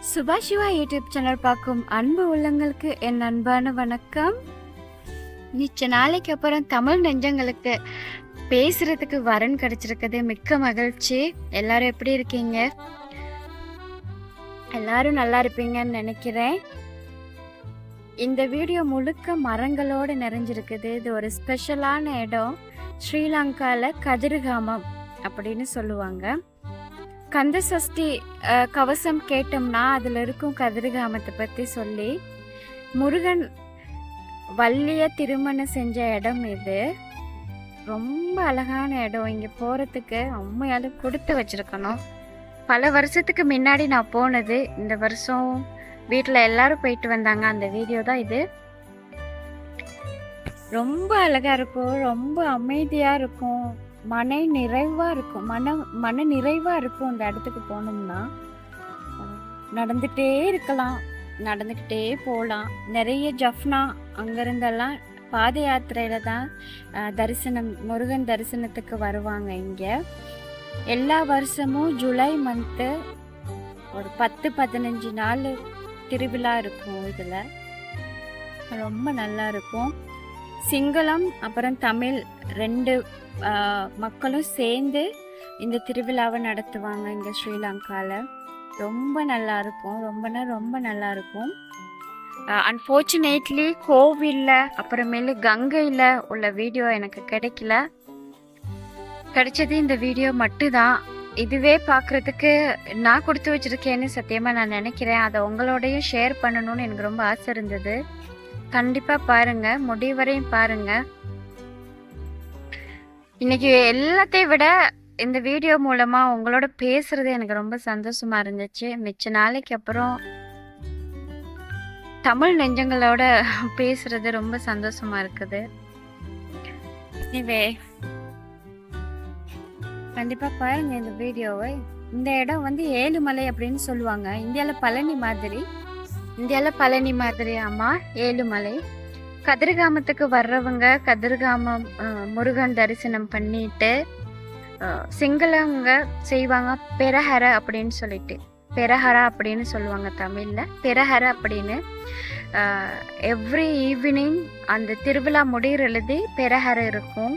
Subha Siva YouTube channel பார்க்கும் அன்பு உள்ளங்களுக்கு என் அன்பான வணக்கம். நிச்சய நாளைக்கு அப்புறம் தமிழ் நெஞ்சங்களுக்கு பேசுறதுக்கு வரன் கிடைச்சிருக்குது. மிக்க மகிழ்ச்சி. எல்லாரும் எப்படி இருக்கீங்க? எல்லாரும் நல்லா இருப்பீங்கன்னு நினைக்கிறேன். இந்த வீடியோ முழுக்க மரங்களோடு நிறைஞ்சிருக்குது. இது ஒரு ஸ்பெஷலான இடம். ஸ்ரீலங்காவில் கதிர்காமம் அப்படின்னு சொல்லுவாங்க. கந்த சஷ்டி கவசம் கேட்டோம்னா அதில் இருக்கும் கதிர்காமத்தை பற்றி சொல்லி முருகன் வள்ளிய திருமணம் செஞ்ச இடம் இது. ரொம்ப அழகான இடம். இங்கே போகிறதுக்கு அம்மையால் கொடுத்து வச்சிருக்கணும். பல வருஷத்துக்கு முன்னாடி நான் போனது. இந்த வருஷம் வீட்டில் எல்லாரும் போயிட்டு வந்தாங்க. அந்த வீடியோ தான் இது. ரொம்ப அழகாக இருக்கும். ரொம்ப அமைதியாக இருக்கும். மன நிறைவா இருக்கும். மன மன நிறைவா இருக்கும் அந்த இடத்துக்கு போனோம்னா நடந்துகிட்டே நடந்துட்டே இருக்கலாம். நடந்துக்கிட்டே போகலாம். நிறைய ஜஃப்னா அங்கேருந்தெல்லாம் பாத யாத்திரையில தான் தரிசனம் முருகன் தரிசனத்துக்கு வருவாங்க இங்கே. எல்லா வருஷமும் ஜூலை மந்த்து ஒரு பத்து பதினஞ்சு நாள் திருவிழா இருக்கும் இதில். ரொம்ப நல்லா இருக்கும். சிங்களம் அப்புறம் தமிழ் ரெண்டு மக்களும் சேர்ந்து இந்த திருவிழாவை நடத்துவாங்க இங்கே ஸ்ரீலங்காவில் ரொம்ப நல்லா இருக்கும். ரொம்பனா ரொம்ப நல்லா இருக்கும். அன்ஃபார்ச்சுனேட்லி கோவிலில் அப்புறமேலு கங்கையில் உள்ள வீடியோ எனக்கு கிடைக்கல. கிடைச்சது இந்த வீடியோ மட்டும்தான். இதுவே பார்க்குறதுக்கு நான் கொடுத்து வச்சிருக்கேன்னு சத்தியமாக நான் நினைக்கிறேன். அதை உங்களோடையும் ஷேர் பண்ணணும்னு எனக்கு ரொம்ப ஆசை இருந்தது. கண்டிப்பாக பாருங்க முடிவரையும் பாருங்க. இன்னைக்கு எல்லாத்தையும் விட இந்த வீடியோ மூலமாக உங்களோட பேசுறது எனக்கு ரொம்ப சந்தோஷமா இருந்துச்சு. மிச்ச நாளைக்கு அப்புறம் தமிழ் நெஞ்சங்களோட பேசுறது ரொம்ப சந்தோஷமா இருக்குது. இவே கண்டிப்பாக பாருங்க இந்த வீடியோவை. இந்த இடம் வந்து ஏழுமலை அப்படின்னு சொல்லுவாங்க. இந்தியாவில் பழனி மாதிரி. இந்தியால பழனி மாதிரி ஏழுமலை. கதிர்காமத்துக்கு வர்றவங்க கதிர்காமம் முருகன் தரிசனம் பண்ணிட்டு சிங்களவங்க செய்வாங்க பெரஹர அப்படின்னு சொல்லிட்டு. பெரஹரா அப்படின்னு சொல்லுவாங்க தமிழ்ல. பெரஹர அப்படின்னு எவ்ரி ஈவினிங் அந்த திருவிழா முடிகிறழுது பெரஹர இருக்கும்.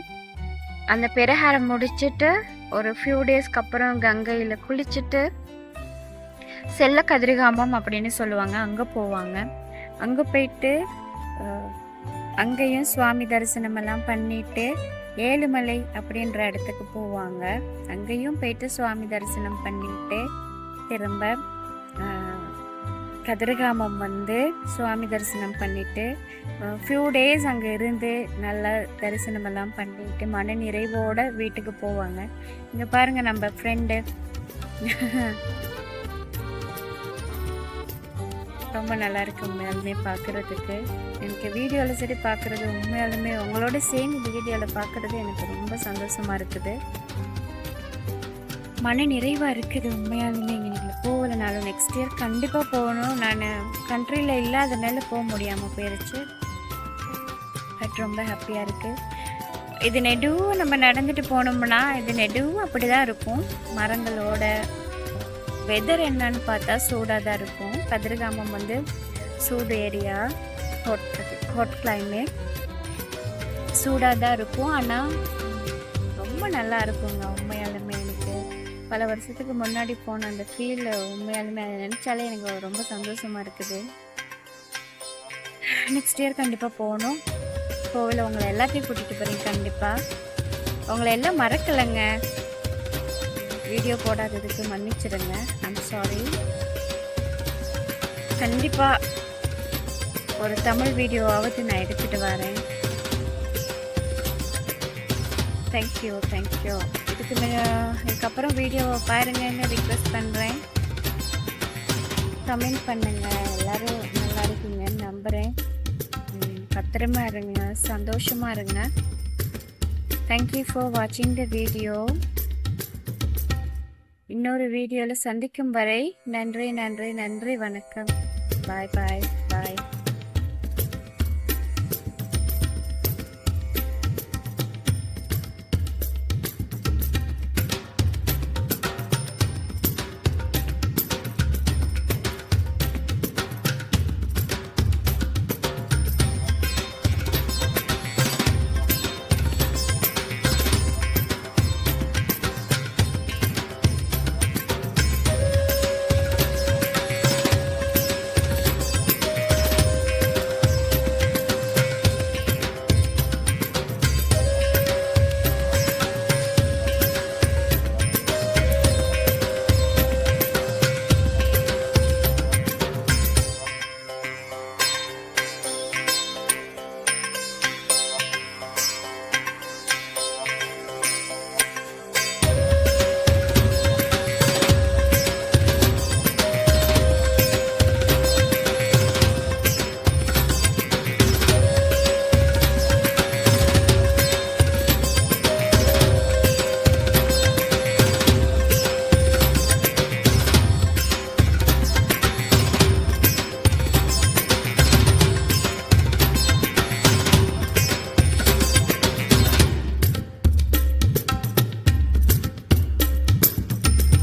அந்த பெரஹரை முடிச்சுட்டு ஒரு ஃபியூ டேஸ்க்கு அப்புறம் கங்கையில் குளிச்சுட்டு செல்ல கதிர்காம்பம் அப்படின்னு சொல்லுவாங்க. அங்கே போவாங்க. அங்கே போயிட்டு அங்கேயும் சுவாமி தரிசனமெல்லாம் பண்ணிவிட்டு பண்ணிட்டு ஏழுமலை அப்படின்ற இடத்துக்கு போவாங்க. அங்கேயும் போயிட்டு சுவாமி தரிசனம் பண்ணிட்டு திரும்ப அஹ், கதிர்காமம் வந்து சுவாமி தரிசனம் பண்ணிட்டு ஃபியூ டேஸ் அங்கே இருந்து நல்லா தரிசனமெல்லாம் பண்ணிட்டு மன நிறைவோடு வீட்டுக்கு போவாங்க. இங்கே பாருங்கள் நம்ம ஃப்ரெண்டு ரொம்ப நல்லா இருக்கு உண்மையாலுமே பார்க்குறதுக்கு. எனக்கு வீடியோவில் சரி பார்க்குறது உண்மையாலுமே உங்களோட சேர்ந்து இந்த வீடியோவில் பார்க்குறது எனக்கு ரொம்ப சந்தோஷமாக இருக்குது. மன நிறைவாக இருக்குது உண்மையாலுமே எங்களுக்கு போகலைனாலும் நெக்ஸ்ட் இயர் கண்டிப்பாக போகணும். நான் கண்ட்ரியில் இல்லாதனால போக முடியாமல் போயிடுச்சு பட் ரொம்ப ஹாப்பியாக இருக்குது இது நெடுவும் நம்ம நடந்துட்டு போனோம்னா இது நெடுவும் அப்படி தான் இருக்கும். மரங்களோட வெதர் என்னன்னு பார்த்தா சூடாக தான் இருக்கும். கதிர்காமம் வந்து சூடு ஏரியா ஹாட் ஹாட் கிளைமேட் சூடாக தான் இருக்கும். ஆனால் ரொம்ப நல்லா இருக்குங்க உண்மையாலுமே எனக்கு. பல வருஷத்துக்கு முன்னாடி போன அந்த ஃபீல் உண்மையாலுமே அதை நினச்சாலே எனக்கு ரொம்ப சந்தோஷமாக இருக்குது. நெக்ஸ்ட் இயர் கண்டிப்பாக போகணும். கோவில் உங்களை எல்லாத்தையும் கூட்டிகிட்டு போகிறீங்க கண்டிப்பாக உங்களை எல்லாம் மறக்கலைங்க. வீடியோ போடாததுக்கு மன்னிச்சிடுங்க. ஐம் சாரி கண்டிப்பாக ஒரு தமிழ் வீடியோவாவது நான் எடுத்துகிட்டு வரேன். தேங்க்யூ தேங்க்யூ இதுக்கு இதுக்கப்புறம் வீடியோவை பாருங்கன்னு ரிக்வெஸ்ட் பண்ணுறேன் கமெண்ட் பண்ணுங்கள் எல்லாரும் நல்லா இருக்கீங்கன்னு நம்புகிறேன் பத்திரமா இருங்க. சந்தோஷமாக இருங்க. தேங்க்யூ ஃபார் வாட்சிங் த வீடியோ இன்னொரு வீடியோவில் சந்திக்கும் வரை நன்றி நன்றி நன்றி. வணக்கம். பாய் பாய்